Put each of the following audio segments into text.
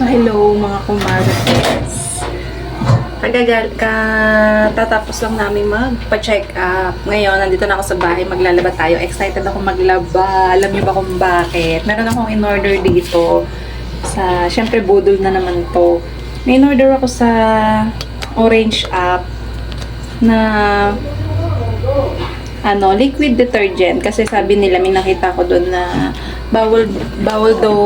So, hello mga kumarites. Kagagal, katatapos lang namin magpa-check up. Ngayon, nandito na ako sa bahay, maglalaba tayo. Excited ako maglaba. Alam niyo ba kung bakit? Meron akong in-order dito. Sa, syempre, budol na naman to. May in-order ako sa Orange app na ano, liquid detergent kasi sabi nila may nakita ko doon na bawal bawal daw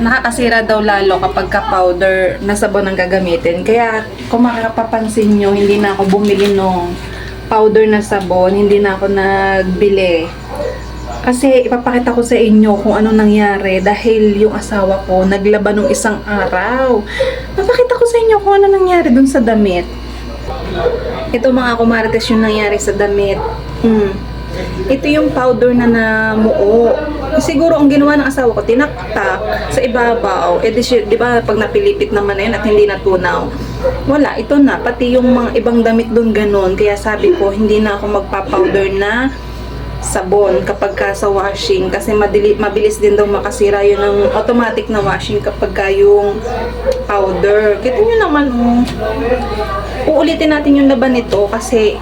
nakakasira daw lalo kapag ka powder na sabon ang gagamitin. Kaya kung makakapapansin nyo, hindi na ako bumili nung powder na sabon, hindi na ako nagbili. Kasi ipapakita ko sa inyo kung ano nangyari dahil yung asawa ko naglaba nung isang araw. Papakita ko sa inyo kung ano nangyari dun sa damit. Ito mga kumarites yung nangyari sa damit. Hmm. Ito yung powder na namuo. Siguro ang ginawa ng asawa ko, tinaktak sa ibabaw. Eh di, di ba pag napilipit naman na yun at hindi natunaw. Wala, ito na. Pati yung mga ibang damit doon ganun. Kaya sabi ko, hindi na ako magpa-powder na sabon kapag ka sa washing kasi madili, mabilis din daw makasira yun ng automatic na washing kapag ka yung powder. Kita nyo naman, oh. Uulitin natin yung laban nito kasi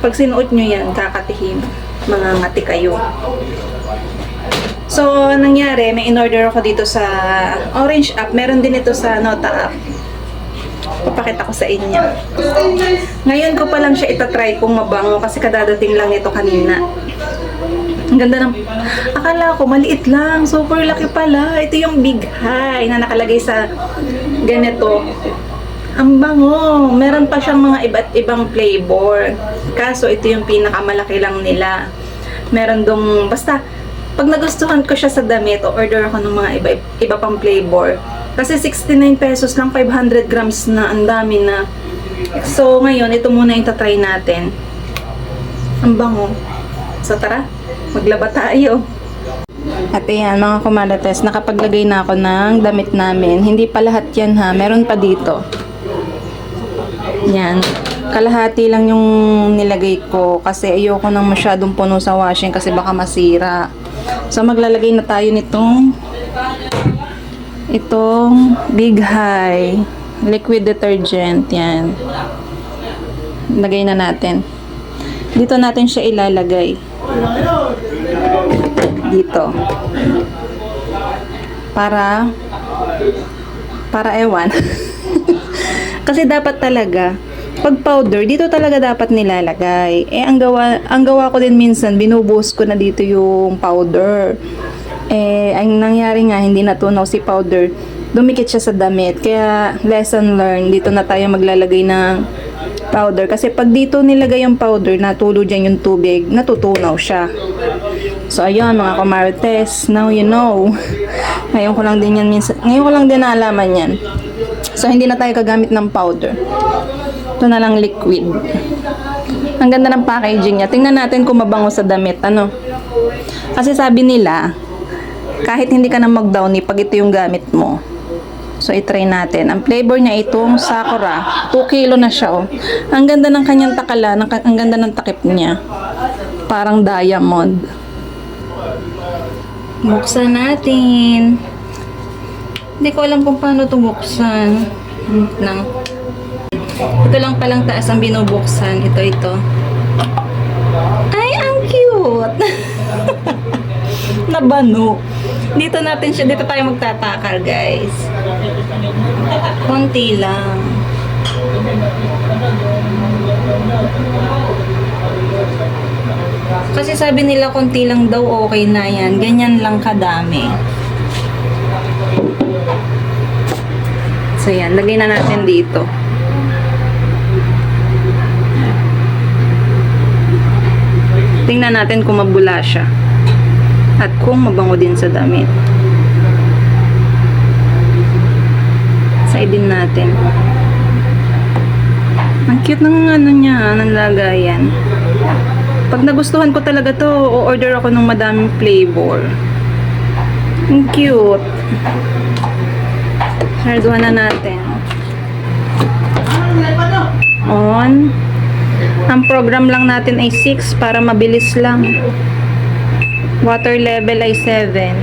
pag sinuot nyo yan, kakatihim. Mga ngati kayo. So, nangyari, may in-order ako dito sa Orange app. Meron din ito sa Nota app. Papakita ko sa inyo. Ngayon ko pa lang siya itatry kung mabango kasi kadadating lang nito kanina. Ang ganda ng... Akala ko, maliit lang. Super laki pala. Ito yung Big High na nakalagay sa ganito. Ang bango. Meron pa siyang mga iba't ibang flavor. Kaso ito yung pinakamalaki lang nila. Meron dong... Basta, pag nagustuhan ko siya sa damit, order ako ng mga iba, iba pang flavor. Kasi 69 pesos lang, 500 grams na. Ang dami na. So, ngayon, ito muna yung tatry natin. Ang bango. So, tara. Maglaba tayo. At ayan, mga kumalates, nakapaglagay na ako ng damit namin. Hindi pa lahat yan ha. Meron pa dito. Yan. Kalahati lang yung nilagay ko kasi ayoko nang masyadong puno sa washing kasi baka masira. So maglalagay na tayo nitong itong Big High liquid detergent. Yan. Lagay na natin. Dito natin siya ilalagay. Dito. Para para ewan. Kasi dapat talaga pag powder, dito talaga dapat nilalagay. Eh, ang gawa, ang gawa ko din minsan, binubuhos ko na dito yung powder. Eh, ang nangyari nga, hindi natunaw si powder. Dumikit siya sa damit. Kaya, lesson learned, dito na tayo maglalagay ng powder. Kasi pag dito nilagay yung powder, natulo dyan yung tubig, natutunaw siya. So, ayun, mga kamarites, now you know. Ngayon ko lang din yan minsan, ngayon ko lang din naalaman yan. So, hindi na tayo kagamit ng powder. Ito na lang liquid. Ang ganda ng packaging niya. Tingnan natin kung mabango sa damit. Ano? Kasi sabi nila, kahit hindi ka na mag-downy, pag ito yung gamit mo. So, itry natin. Ang flavor niya itong Sakura. 2 kilo na siya, oh. Ang ganda ng kanyang takala. Ang, ang ganda ng takip niya. Parang diamond. Buksan natin. Hindi ko alam kung paano ito buksan. Wait lang. Ito lang palang taas ang binubuksan. Ito, ito. Ay, ang cute! Nabano. Dito natin siya, dito tayo magtatakal, guys. Konti lang. Kasi sabi nila konti lang daw okay na yan. Ganyan lang kadami. So yan, lagay na natin dito. Tingnan natin kung mabula siya. At kung mabango din sa damit. Side din natin. Ang cute ng ano niya, ng lagayan. Pag nagustuhan ko talaga to, o-order ako ng madaming flavor. Ang cute. Sarduhan na natin. On. Ang program lang natin ay 6 para mabilis lang. Water level ay 7.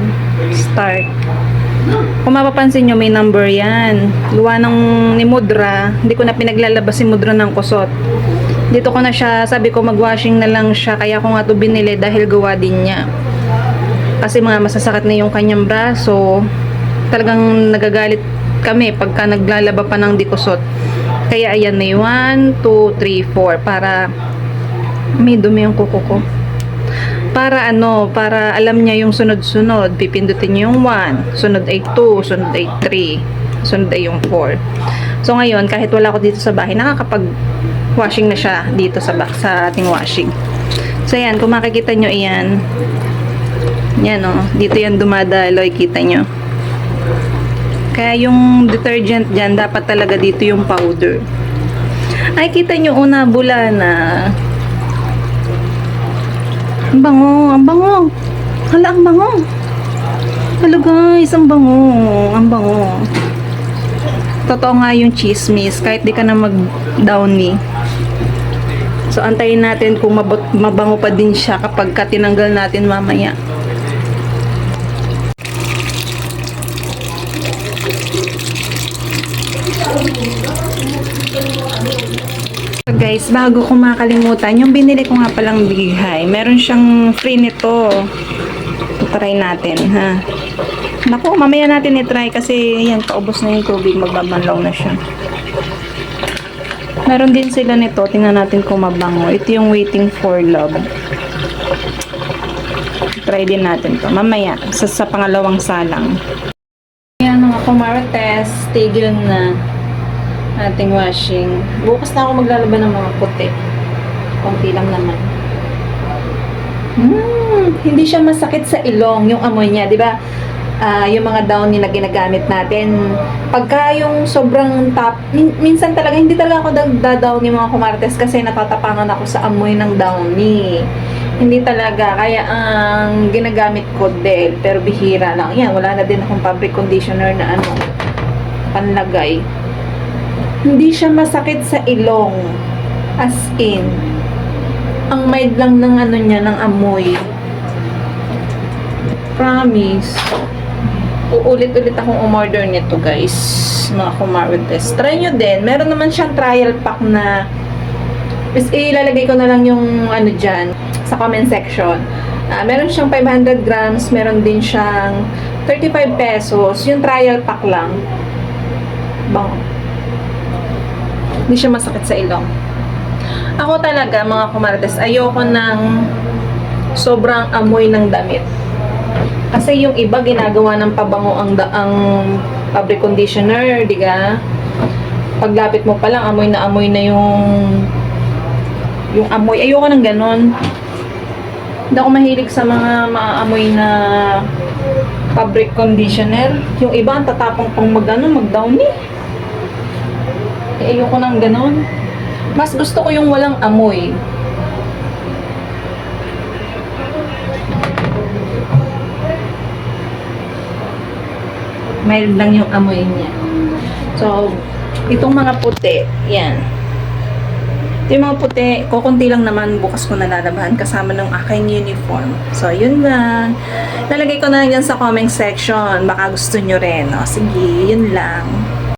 Start. Kung mapapansin nyo, may number yan. Luwa ng ni Mudra, hindi ko na pinaglalabas si Mudra ng kusot. Dito ko na siya, sabi ko mag-washing na lang siya, kaya ko nga ito binili dahil gawa din niya. Kasi mga masasakit na yung kanyang braso, talagang nagagalit kami pagka naglalaba pa ng dikusot. Kaya ayan, may 1, 2, 3, 4 para may dumi yung kuko ko. Para ano, para alam niya yung sunod-sunod. Pipindutin niyo yung 1, sunod ay 2, sunod ay 3, sunod ay yung 4. So ngayon, kahit wala ako dito sa bahay, nakakapag washing na siya dito sa ba- sa ating washing. So yan, kung makikita nyo iyan, yan o, dito yan dumadaloy, kita nyo. Kaya yung detergent dyan, dapat talaga dito yung powder. Ay, kita nyo, una, bula na. Ang bango, ang bango. Hala, ang bango. Hala guys, ang bango. Ang bango. Totoo nga yung chismis, kahit di ka na mag-downy. So, antayin natin kung mabango pa din siya kapag ka tinanggal natin mamaya. Guys, bago ko makalimutan, yung binili ko nga palang bighay, meron siyang free nito. Try natin, ha. Naku, mamaya natin i-try kasi yan, paubos na yung tubig, magbabanlaw na siya. Meron din sila nito, tingnan natin kung mabango. Ito yung waiting for love. Try din natin to mamaya, sa, sa pangalawang salang. Yan mga kumarites, tigil na ating washing. Bukas na ako maglalaban ng mga puti. Konti lang naman. Hmm, hindi siya masakit sa ilong yung amoy niya, 'di ba? Ah, yung mga downy na ginagamit natin. Pagka yung sobrang tap, min- minsan talaga hindi talaga ako nagda-downy mga kumartes kasi natatapangan ako sa amoy ng downy. Hindi talaga. Kaya ang ginagamit ko Del, pero bihira lang. Yan, wala na din akong fabric conditioner na ano, panlagay. Hindi siya masakit sa ilong. As in, ang mild lang ng ano niya, ng amoy. Promise. Uulit-ulit akong umorder nito, guys. Mga kumarites. Try nyo din. Meron naman siyang trial pack na is ilalagay ko na lang yung ano dyan sa comment section. Ah, meron siyang 500 grams, meron din siyang 35 pesos. Yung trial pack lang. Bango. Hindi siya masakit sa ilong. Ako talaga, mga kumarites, ayoko ng sobrang amoy ng damit. Kasi yung iba ginagawa ng pabango ang ang fabric conditioner, di ka? Paglapit mo pa lang amoy na amoy na yung yung amoy. Ayoko ng ganon. Hindi ako mahilig sa mga maaamoy na fabric conditioner. Yung iba ang tatapang pang mag ano, mag downy. Eh, ayoko ng ganon. Mas gusto ko yung walang amoy. mild lang yung amoy niya. So, itong mga puti, yan. Ito yung mga puti, kukunti lang naman bukas ko nalalabahan kasama ng aking uniform. So, yun lang. Nalagay ko na yan sa comment section. Baka gusto nyo rin. O, sige, yun lang.